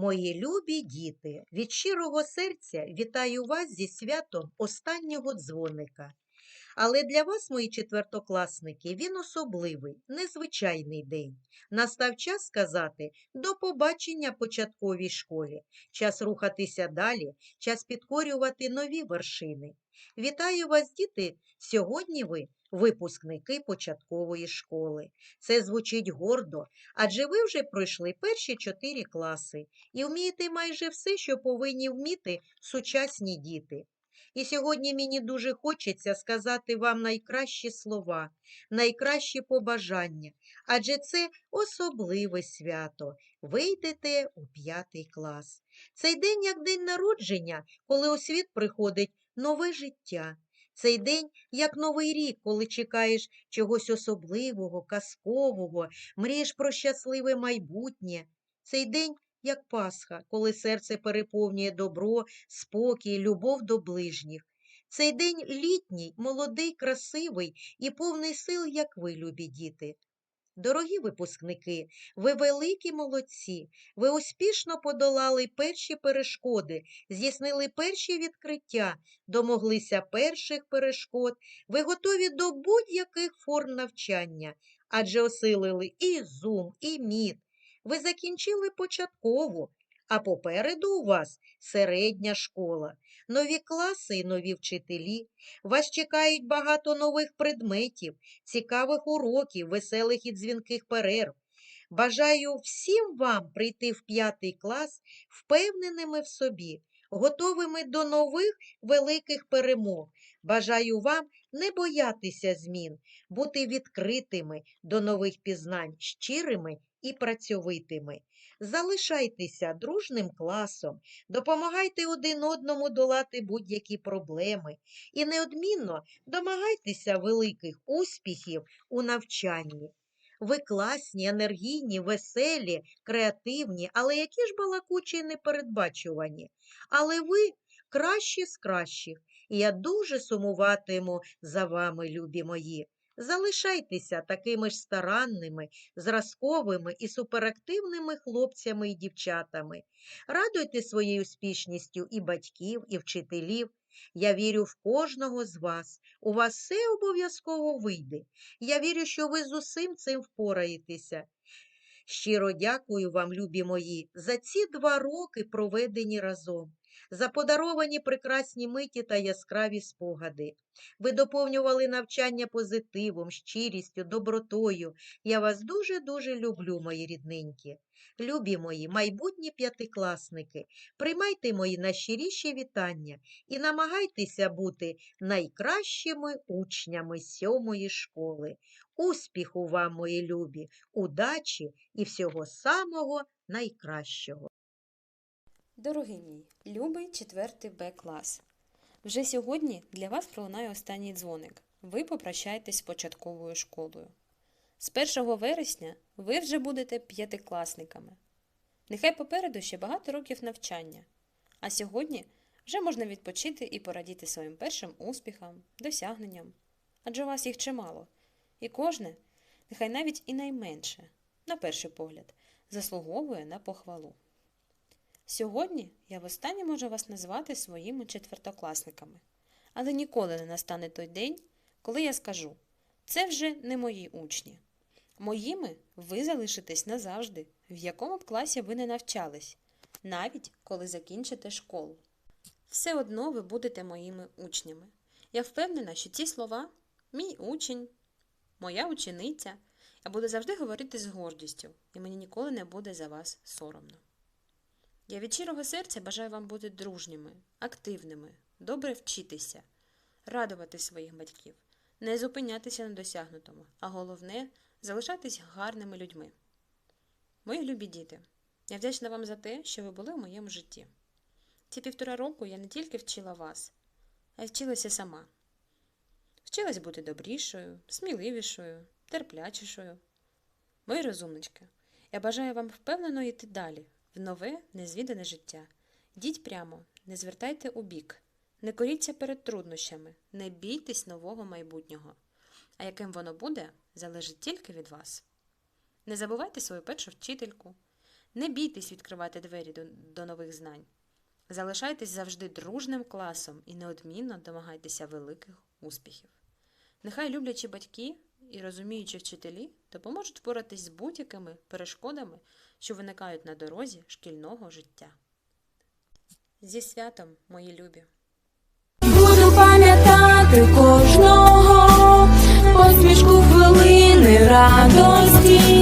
Мої любі діти, від щирого серця вітаю вас зі святом останнього дзвоника. Але для вас, мої четвертокласники, він особливий, незвичайний день. Настав час сказати до побачення початковій школі, час рухатися далі, час підкорювати нові вершини. Вітаю вас, діти! Сьогодні ви випускники початкової школи. Це звучить гордо, адже ви вже пройшли перші чотири класи і вмієте майже все, що повинні вміти сучасні діти. І сьогодні мені дуже хочеться сказати вам найкращі слова, найкращі побажання, адже це особливе свято. Ви йдете у п'ятий клас. Цей день як день народження, коли у світ приходить нове життя. Цей день як новий рік, коли чекаєш чогось особливого, казкового, мрієш про щасливе майбутнє. Цей день як Пасха, коли серце переповнює добро, спокій, любов до ближніх. Цей день літній, молодий, красивий і повний сил, як ви, любі діти. Дорогі випускники, ви великі молодці, ви успішно подолали перші перешкоди, здійснили перші відкриття, домоглися перших перешкод, ви готові до будь-яких форм навчання, адже осилили і Зум, і МІД. Ви закінчили початкову, а попереду у вас середня школа, нові класи і нові вчителі. Вас чекають багато нових предметів, цікавих уроків, веселих і дзвінких перерв. Бажаю всім вам прийти в п'ятий клас впевненими в собі, готовими до нових великих перемог. Бажаю вам не боятися змін, бути відкритими до нових пізнань, щирими і працьовитими. Залишайтеся дружним класом, допомагайте один одному долати будь-які проблеми і неодмінно домагайтеся великих успіхів у навчанні. Ви класні, енергійні, веселі, креативні, але які ж балакучі і непередбачувані. Але ви кращі з кращих, і я дуже сумуватиму за вами, любі мої. Залишайтеся такими ж старанними, зразковими і суперактивними хлопцями і дівчатами. Радуйте своєю успішністю і батьків, і вчителів. Я вірю в кожного з вас. У вас все обов'язково вийде. Я вірю, що ви з усім цим впораєтеся. Щиро дякую вам, любі мої, за ці два роки, проведені разом, за подаровані прекрасні миті та яскраві спогади. Ви доповнювали навчання позитивом, щирістю, добротою. Я вас дуже-дуже люблю, мої рідненькі. Любі мої, майбутні п'ятикласники, приймайте мої найщиріші вітання і намагайтеся бути найкращими учнями сьомої школи. Успіху вам, мої любі, удачі і всього самого найкращого. Дорогий мій, любий 4 Б клас. Вже сьогодні для вас пролунає останній дзвоник. Ви попрощаєтесь з початковою школою. З 1 вересня ви вже будете п'ятикласниками. Нехай попереду ще багато років навчання, а сьогодні вже можна відпочити і порадіти своїм першим успіхам, досягненням. Адже у вас їх чимало, і кожне, нехай навіть і найменше, на перший погляд, заслуговує на похвалу. Сьогодні я востаннє можу вас назвати своїми четвертокласниками, але ніколи не настане той день, коли я скажу це вже не мої учні. Моїми ви залишитесь назавжди, в якому б класі ви не навчались, навіть коли закінчите школу. Все одно ви будете моїми учнями. Я впевнена, що ці слова мій учень, моя учениця, я буду завжди говорити з гордістю, і мені ніколи не буде за вас соромно. Я від щирого серця бажаю вам бути дружніми, активними, добре вчитися, радувати своїх батьків, не зупинятися на досягнутому, а головне залишатись гарними людьми. Мої любі діти, я вдячна вам за те, що ви були в моєму житті. Ці півтора року я не тільки вчила вас, а й вчилася сама. Вчилась бути добрішою, сміливішою, терплячішою. Мої розумнички, я бажаю вам впевнено йти далі, нове, незвідане життя. Йдіть прямо, не звертайте у бік, не коріться перед труднощами, не бійтесь нового майбутнього. А яким воно буде, залежить тільки від вас. Не забувайте свою першу вчительку, Не бійтесь відкривати двері до, до нових знань. Залишайтесь завжди дружним класом і неодмінно домагайтеся великих успіхів. Нехай люблячі батьки і розуміючі вчителі допоможуть впоратись з будь-якими перешкодами, що виникають на дорозі шкільного життя. Зі святом, мої любі! Буду пам'ятати кожного посмішку хвилини радості.